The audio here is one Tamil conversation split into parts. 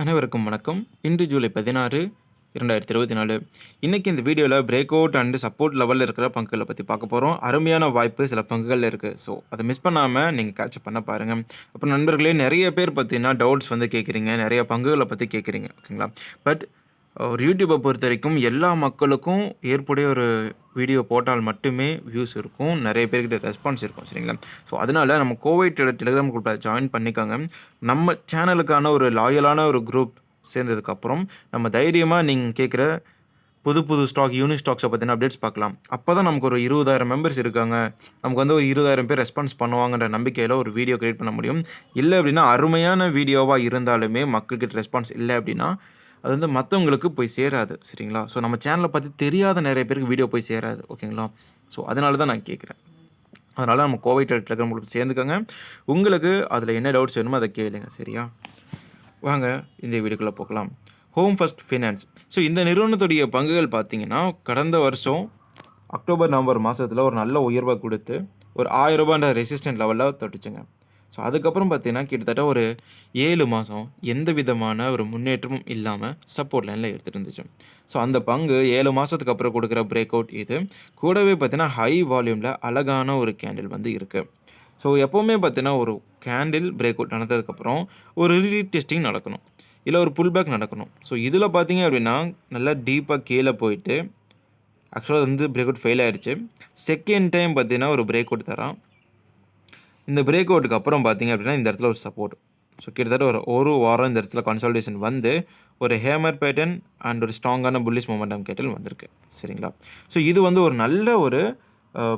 அனைவருக்கும் வணக்கம். இன்று ஜூலை பதினாறு இரண்டாயிரத்தி இருபத்தி நாலு இன்றைக்கி இந்த வீடியோவில் பிரேக் அவுட் அண்டு சப்போர்ட் லெவலில் இருக்கிற பங்குகளை பற்றி பார்க்க போகிறோம் அருமையான வாய்ப்பு சில பங்குகளில் இருக்குது ஸோ அதை மிஸ் பண்ணாமல் நீங்கள் கேட்ச் பண்ண பாருங்கள் அப்புறம் நண்பர்களே நிறைய பேர் பார்த்தீங்கன்னா டவுட்ஸ் வந்து கேட்குறீங்க நிறைய பங்குகளை பற்றி கேட்குறீங்க ஓகேங்களா? பட் ஒரு யூடியூப்பை பொறுத்த வரைக்கும் எல்லா மக்களுக்கும் ஏற்புடைய ஒரு வீடியோ போட்டால் மட்டுமே வியூஸ் இருக்கும். நிறைய பேர்கிட்ட ரெஸ்பான்ஸ் இருக்கும் சரிங்களா? ஸோ அதனால நம்ம கோவிட் டெலிகிராம் குரூப்பில் ஜாயின் பண்ணிக்கோங்க. நம்ம சேனலுக்கான ஒரு லாயலான ஒரு குரூப் சேர்ந்ததுக்கப்புறம் நம்ம தைரியமாக நீங்கள் கேட்குற புது புது ஸ்டாக் யூனிக் ஸ்டாக்ஸை பற்றின அப்டேட்ஸ் பார்க்கலாம். அப்போ தான் நமக்கு ஒரு இருபதாயிரம் மெம்பர்ஸ் இருக்காங்க. நமக்கு வந்து ஒரு இருபதாயிரம் பேர் ரெஸ்பான்ஸ் பண்ணுவாங்கன்ற நம்பிக்கையில் ஒரு வீடியோ கிரியேட் பண்ண முடியும். இல்லை அப்படின்னா அருமையான வீடியோவாக இருந்தாலுமே மக்கள்கிட்ட ரெஸ்பான்ஸ் இல்லை அப்படின்னா அது வந்து மற்றவங்களுக்கு போய் சேராது சரிங்களா? ஸோ நம்ம சேனலை பற்றி தெரியாத நிறைய பேருக்கு வீடியோ போய் சேராது ஓகேங்களா ஸோ அதனால தான் நான் கேட்குறேன் அதனால் நம்ம கோவை டெலிகிராம் இருக்கிறவங்களுக்கு சேர்ந்துக்கோங்க. உங்களுக்கு அதில் என்ன டவுட்ஸ் வேணுமோ அதை கேளுங்க சரியா? வாங்க இந்த வீடியோக்குள்ளே போகலாம். ஹோம் ஃபர்ஸ்ட் ஃபினான்ஸ் ஸோ இந்த நிறுவனத்துடைய பங்குகள் பார்த்தீங்கன்னா கடந்த வருஷம் அக்டோபர் நவம்பர் மாதத்தில் ஒரு நல்ல உயர்வை கொடுத்து ஒரு ஆயிரம் ரூபான்ற ரெசிஸ்டன்ட் லெவலில் தொட்டுச்சுங்க. ஸோ அதுக்கப்புறம் பார்த்தீங்கன்னா கிட்டத்தட்ட ஒரு ஏழு மாதம் எந்த விதமான ஒரு முன்னேற்றமும் இல்லாமல் சப்போர்ட் லைனில் எடுத்துகிட்டு இருந்துச்சு. ஸோ அந்த பங்கு ஏழு மாதத்துக்கு அப்புறம் கொடுக்குற பிரேக் அவுட் இது. கூடவே பார்த்தீங்கன்னா ஹை வால்யூமில் அழகான ஒரு கேண்டில் வந்து இருக்குது ஸோ எப்போவுமே பார்த்தீங்கன்னா ஒரு கேண்டில் பிரேக் அவுட் நடந்ததுக்கப்புறம் ஒரு ரீடெஸ்டிங் நடக்கணும். இல்லை ஒரு புல் பேக் நடக்கணும். ஸோ இதில் பார்த்தீங்க அப்படின்னா நல்லா டீப்பாக கீழே போயிட்டு ஆக்சுவலாக வந்து பிரேக் அவுட் ஃபெயில் ஆயிடுச்சு செகண்ட் டைம் பார்த்தீங்கன்னா ஒரு பிரேக் அவுட் தரான். இந்த பிரேக் அவுட்டுக்கு அப்புறம் பார்த்தீங்க அப்படின்னா இந்த இடத்துல ஒரு சப்போர்ட் ஸோ கிட்டத்தட்ட ஒரு ஒரு வாரம் இந்த இடத்துல கன்சல்டேஷன் வந்து ஒரு ஹேமர் பேட்டன் அண்ட் ஒரு ஸ்ட்ராங்கான புல்லிஷ் மொமெண்டம் கேட்டல் வந்திருக்கு. சரிங்களா? ஸோ இது வந்து ஒரு நல்ல ஒரு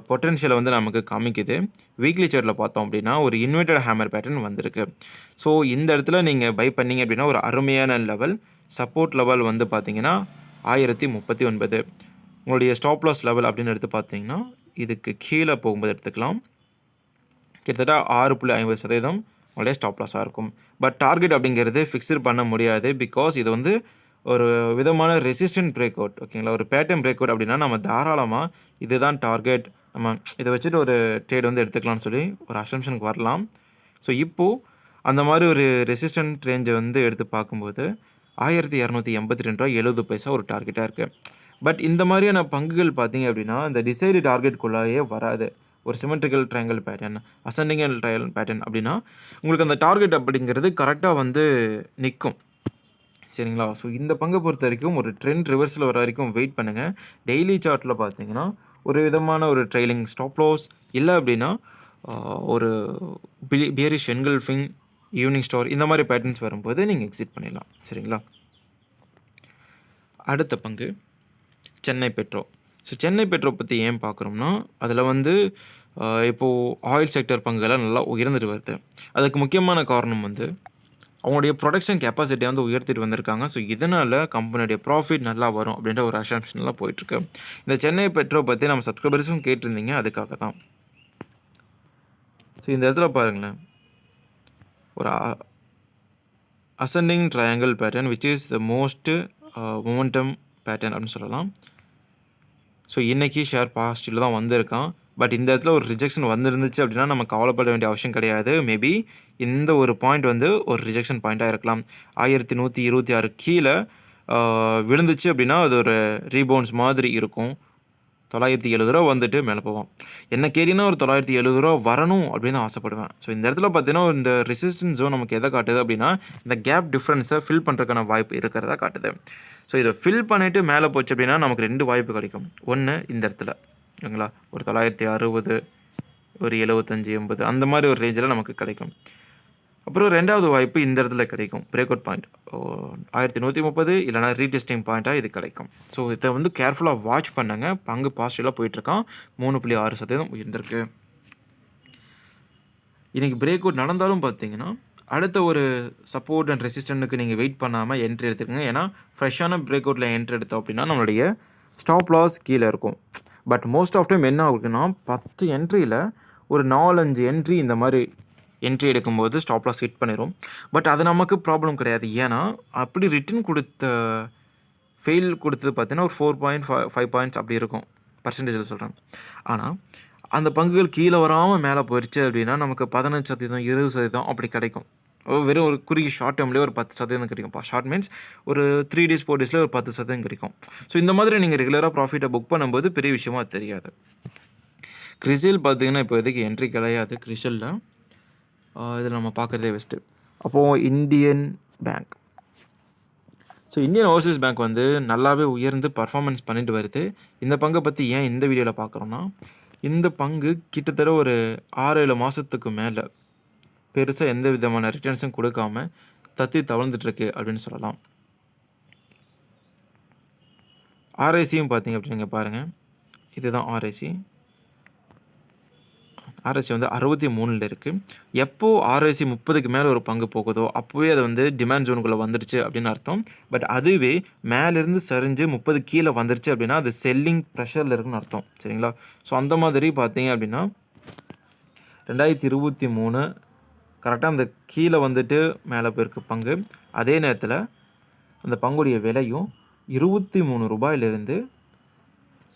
பொட்டென்ஷியலை வந்து நமக்கு காமிக்குது. வீக்லி சேரில் பார்த்தோம் அப்படின்னா ஒரு இன்வெர்டட் ஹேமர் பேட்டர்ன் வந்திருக்கு. ஸோ இந்த இடத்துல நீங்கள் பை பண்ணீங்க அப்படின்னா ஒரு அருமையான லெவல் சப்போர்ட் லெவல் வந்து பார்த்தீங்கன்னா ஆயிரத்தி முப்பத்தி ஒன்பது. உங்களுடைய ஸ்டாப் லாஸ் லெவல் அப்படின்னு எடுத்து பார்த்தீங்கன்னா இதுக்கு கீழே போகும்போது எடுத்துக்கலாம். கிட்டத்தட்ட ஆறு புள்ளி ஐம்பது சதவீதம் உங்களுடைய ஸ்டாப் லாஸாக இருக்கும். பட் டார்கெட் அப்படிங்கிறது ஃபிக்ஸ்டு பண்ண முடியாது பிகாஸ் இது வந்து ஒரு விதமான ரெசிஸ்டன்ட் பிரேக் அவுட் ஓகேங்களா ஒரு பேட்டர்ன் பிரேக் அவுட் அப்படின்னா நம்ம தாராளமாக இதுதான் டார்கெட் நம்ம இதை வச்சுட்டு ஒரு ட்ரேட் வந்து எடுத்துக்கலாம்னு சொல்லி ஒரு அசம்ஷனுக்கு வரலாம். ஸோ இப்போது அந்த மாதிரி ஒரு ரெசிஸ்டன்ட் ரேஞ்சை வந்து எடுத்து பார்க்கும்போது ஆயிரத்தி இரநூத்தி எண்பத்தி ரெண்டு ரூபா எழுபது பைசா ஒரு டார்கெட்டாக இருக்குது பட் இந்த மாதிரியான பங்குகள் பார்த்தீங்க அப்படின்னா இந்த டிசைடு டார்கெட்குள்ளேயே வராது. ஒரு சிமெட்ரிக்கல் ட்ரையாங்கல் பேட்டர்ன் அசண்டிங்கல் ட்ரையல் பேட்டர்ன் அப்படின்னா உங்களுக்கு அந்த டார்கெட் அப்படிங்கிறது கரெக்டாக வந்து நிற்கும் சரிங்களா? ஸோ இந்த பங்கை பொறுத்த வரைக்கும் ஒரு ட்ரெண்ட் ரிவர்ஸில் வர வரைக்கும் வெயிட் பண்ணுங்கள் டெய்லி சார்ட்டில் பார்த்தீங்கன்னா ஒரு விதமான ஒரு ட்ரைலிங் ஸ்டாப் லாஸ் இல்லை அப்படின்னா ஒரு பிலி பியரிஷ் என்கல்ஃபிங் ஈவினிங் ஸ்டார் இந்த மாதிரி பேட்டர்ன்ஸ் வரும்போது நீங்கள் எக்ஸிட் பண்ணிடலாம். சரிங்களா? அடுத்த பங்கு Chennai Pedro. So Chennai Pedro பற்றி ஏன் பார்க்குறோம்னா அதில் வந்து இப்போது ஆயில் செக்டர் பங்குகள்லாம் நல்லா உயர்ந்துட்டு வருது. அதுக்கு முக்கியமான காரணம் வந்து அவங்களுடைய ப்ரொடக்ஷன் கெப்பாசிட்டியை வந்து உயர்த்திட்டு வந்திருக்காங்க. ஸோ இதனால் கம்பெனியுடைய ப்ராஃபிட் நல்லா வரும் அப்படின்ற ஒரு அசம்ஷன்லாம் போயிட்டுருக்கு. இந்த சென்னை பெட்ரோ பற்றி நம்ம சப்ஸ்கிரைபர்ஸும் கேட்டிருந்தீங்க அதுக்காக தான். ஸோ இந்த இடத்துல பாருங்களேன். ஒரு ascending triangle pattern which is the most momentum pattern அப்படின்னு சொல்லலாம். ஸோ இன்றைக்கி ஷேர் பாசிட்டிவில் தான் வந்திருக்கான். பட் இந்த இடத்துல ஒரு ரிஜெக்ஷன் வந்துருந்துச்சு அப்படின்னா நம்ம கவலைப்பட வேண்டிய அவசியம் கிடையாது. மேபி இந்த ஒரு பாயிண்ட் வந்து ஒரு ரிஜெக்ஷன் பாயிண்ட்டாக இருக்கலாம். ஆயிரத்தி நூற்றி இருபத்தி ஆறு கீழே விழுந்துச்சு அப்படின்னா அது ஒரு ரீபவுன்ஸ் மாதிரி இருக்கும். தொள்ளாயிரத்தி எழுபது ரூபா வந்துட்டு மேலே போவோம் என்ன கேட்டிங்கன்னா ஒரு தொள்ளாயிரத்தி எழுபது ரூபா வரணும் அப்படின்னு ஆசைப்படுவேன். ஸோ இந்த இடத்துல பார்த்தீங்கன்னா இந்த ரெசிஸ்டன்ஸ் ஜோன் நமக்கு எதை காட்டுது அப்படின்னா இந்த கேப் டிஃப்ரென்ஸை ஃபில் பண்ணுறதுக்கான வாய்ப்பு இருக்கிறதா காட்டுது. ஸோ இதை ஃபில் பண்ணிவிட்டு மேலே போச்சு அப்படின்னா நமக்கு ரெண்டு வாய்ப்பு கிடைக்கும். ஒன்று இந்த இடத்துல. ஓகேங்களா? ஒரு தொள்ளாயிரத்தி அறுபது ஒரு எழுபத்தஞ்சி எண்பது அந்த மாதிரி ஒரு ரேஞ்சில் நமக்கு கிடைக்கும். அப்புறம் ரெண்டாவது வாய்ப்பு இந்த இடத்துல கிடைக்கும். பிரேக் அவுட் பாயிண்ட் ஆயிரத்தி நூற்றி முப்பது இல்லைனா ரீடெஸ்டிங் பாயிண்ட்டாக இது கிடைக்கும். ஸோ இதை வந்து கேர்ஃபுல்லாக வாட்ச் பண்ணுங்க. பங்கு பாசிட்டிவாக போயிட்டுருக்கான். மூணு புள்ளி ஆறு சதவீதம் உயர்ந்திருக்கு. இன்றைக்கி பிரேக் அவுட் நடந்தாலும் பார்த்தீங்கன்னா அடுத்த ஒரு சப்போர்ட் அண்ட் ரெசிஸ்டண்ட்டுக்கு நீங்கள் வெயிட் பண்ணாமல் என்ட்ரி எடுத்துக்கங்க. ஏன்னா ஃப்ரெஷ்ஷான பிரேக் அவுட்டில் என்ட்ரி எடுத்தோம் அப்படின்னா நம்மளுடைய ஸ்டாப் லாஸ் கீழே இருக்கும். பட் மோஸ்ட் ஆஃப் டைம் என்ன ஆகுதுன்னா பத்து என்ட்ரியில் ஒரு நாலஞ்சு என்ட்ரி இந்த மாதிரி என்ட்ரி எடுக்கும்போது ஸ்டாப் லாஸ் ஹிட் பண்ணிடும் பட் அது நமக்கு ப்ராப்ளம் கிடையாது. ஏன்னா அப்படி ரிட்டன் கொடுத்த ஃபெயில் கொடுத்தது பார்த்தீங்கன்னா ஒரு four point five five points அப்படி இருக்கும். பர்சன்டேஜில் சொல்கிறேன் ஆனால் அந்த பங்குகள் கீழே வராமல் மேலே போயிடுச்சு அப்படின்னா நமக்கு பதினஞ்சு சதவீதம் இருபது சதவீதம் அப்படி கிடைக்கும். வெறும் ஒரு குறுகிய ஷார்ட் டேர்ம்லேயே ஒரு பத்து சதவீதம் கிடைக்கும்ப்பா ஷார்ட் மீன்ஸ் ஒரு த்ரீ டேஸ் ஃபோர் டேஸில் ஒரு பத்து சதவீதம் கிடைக்கும். ஸோ இந்த மாதிரி நீங்கள் ரெகுலராக ப்ராஃபிட்டை புக் பண்ணும்போது பெரிய விஷயமா தெரியாது. கிறிசல் பார்த்தீங்கன்னா இப்போ இதுக்கு என்ட்ரி கிடையாது. கிறிசலில் இதில் நம்ம பார்க்குறதே பெஸ்ட்டு அப்போது Indian bank so Indian overseas bank வந்து நல்லாவே உயர்ந்து பர்ஃபார்மன்ஸ் பண்ணிட்டு வருது. இந்த பங்கை பற்றி ஏன் இந்த வீடியோவில் பார்க்குறோன்னா இந்த பங்கு கிட்டத்தட்ட ஒரு ஆறு ஏழு மாதத்துக்கு மேலே பெருசாக எந்த விதமான ரிட்டர்ன்ஸும் கொடுக்காம தத்தி தவழ்ந்துட்டுருக்கு அப்படின்னு சொல்லலாம். ஆர்ஐசியும் பார்த்தீங்க அப்படிங்க பாருங்கள் இதுதான் ஆர்ஐசி ஆர்எஸ்சி வந்து அறுபத்தி மூணில் இருக்குது எப்போ ஆர்எஸ்சி முப்பதுக்கு மேலே ஒரு பங்கு போகுதோ அப்போவே அது வந்து டிமாண்ட் ஜோனுக்குள்ளே வந்துடுச்சு அப்படின்னு அர்த்தம். பட் அதுவே மேலேருந்து சரிஞ்சு முப்பது கீழே வந்துருச்சு அப்படின்னா அது செல்லிங் ப்ரெஷரில் இருக்குன்னு அர்த்தம். சரிங்களா? ஸோ அந்த மாதிரி பார்த்தீங்க அப்படின்னா ரெண்டாயிரத்தி இருபத்தி மூணு கரெக்டாக அந்த கீழே வந்துட்டு மேலே போயிருக்கு பங்கு. அதே நேரத்தில் அந்த பங்குடைய விலையும் இருபத்தி மூணு ரூபாயிலிருந்து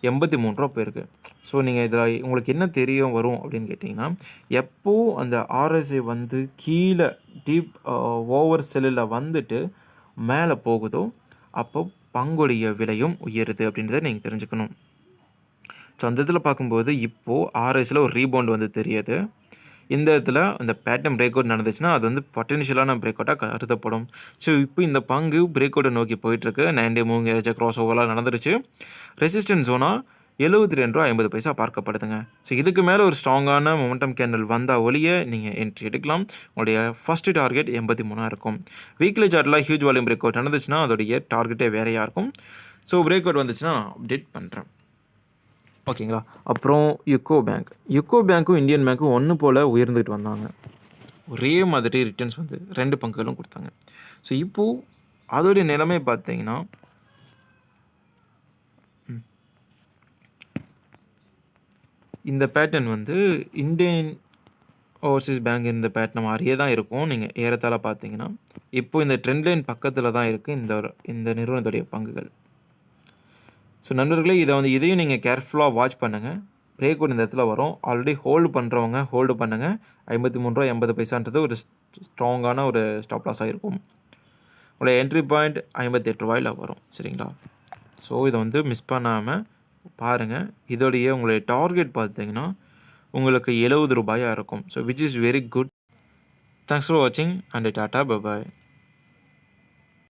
எண்பத்தி மூணு ரூபா போயிருக்கு. ஸோ நீங்கள் இதில் உங்களுக்கு என்ன தெரியும் வரும் அப்படின்னு கேட்டிங்கன்னா எப்போ அந்த ஆர்எஸ்ஐ வந்து கீழே டீப் ஓவர் செல்லில் வந்துட்டு மேலே போகுதோ அப்போ பங்குடைய விலையும் உயருது அப்படின்றத நீங்கள் தெரிஞ்சுக்கணும். ஸோ அந்த இதில் பார்க்கும்போது இப்போது ஆர்எஸில் ஒரு ரீபவுண்ட் வந்து தெரியுது. இந்த இடத்துல இந்த பேட்டர்ன் பிரேக் அவுட் நடந்துச்சுன்னா அது வந்து பொட்டென்ஷியலான பிரேக் அவுட்டாக கருதப்படும். ஸோ இப்போ இந்த பங்கு பிரேக் அவுட்டை நோக்கி போயிட்டுருக்கு. Nine day moving average cross ஓவர்லாம் நடந்துருச்சு. ரெசிஸ்டன்ஸ் ஜோனாக எழுபத்தி ரெண்டு ரூபா ஐம்பது பைசா பார்க்கப்படுதுங்க. ஸோ இதுக்கு மேலே ஒரு ஸ்ட்ராங்கான மொமெண்டம் கேண்டல் வந்தால் ஒழிய நீங்கள் என்ட்ரி எடுக்கலாம். உங்களுடைய ஃபஸ்ட்டு டார்கெட் எண்பத்தி மூணாக இருக்கும். வீக்லி சார்ட்டில் ஹியூஜ் வால்யூம் பிரேக் அவுட் நடந்துச்சுன்னா அதோடைய டார்கெட்டே வேறையாக இருக்கும். ஸோ பிரேக் அவுட் வந்துச்சுன்னா அப்டேட் பண்ணுறேன் ஓகேங்களா? அப்புறம் யுக்கோ பேங்க் யுக்கோ பேங்க்கும் இந்தியன் பேங்க்கும் ஒன்று போல் உயர்ந்துக்கிட்டு வந்தாங்க. ஒரே மாதிரி ரிட்டர்ன்ஸ் வந்து ரெண்டு பங்குகளும் கொடுத்தாங்க. ஸோ இப்போது அதோடைய நிலைமை பார்த்தீங்கன்னா இந்த பேட்டர்ன் வந்து இந்தியன் ஓவர்சீஸ் பேங்க் இந்த பேட்டர்ன் மாதிரியே தான் இருக்கும். நீங்கள் ஏறத்தாழ பார்த்தீங்கன்னா இப்போ இந்த ட்ரெண்ட் லைன் பக்கத்தில் தான் இருக்குது இந்த இந்த நிறுவனத்துடைய பங்குகள். ஸோ நண்பர்களே இதை வந்து இதையும் நீங்கள் கேர்ஃபுல்லாக வாட்ச் பண்ணுங்கள் பிரேக் அவுட் இந்த இடத்துல வரும். ஆல்ரெடி ஹோல்டு பண்ணுறவங்க ஹோல்டு பண்ணுங்கள் ஐம்பத்தி மூணு ரூபா எண்பது பைசான்றது ஒரு ஸ்ட்ராங்கான ஒரு ஸ்டாப் லாஸாக இருக்கும் உங்களோட என்ட்ரி பாயிண்ட் ஐம்பத்தெட்டு ரூபாயில் வரும். சரிங்களா? ஸோ இதை வந்து மிஸ் பண்ணாமல் பாருங்கள் இதோடைய உங்களுடைய டார்கெட் பார்த்தீங்கன்னா உங்களுக்கு எழுபது ரூபாயாக இருக்கும். So which is very good thanks for வாட்சிங் அண்ட் டாட்டா பபாய்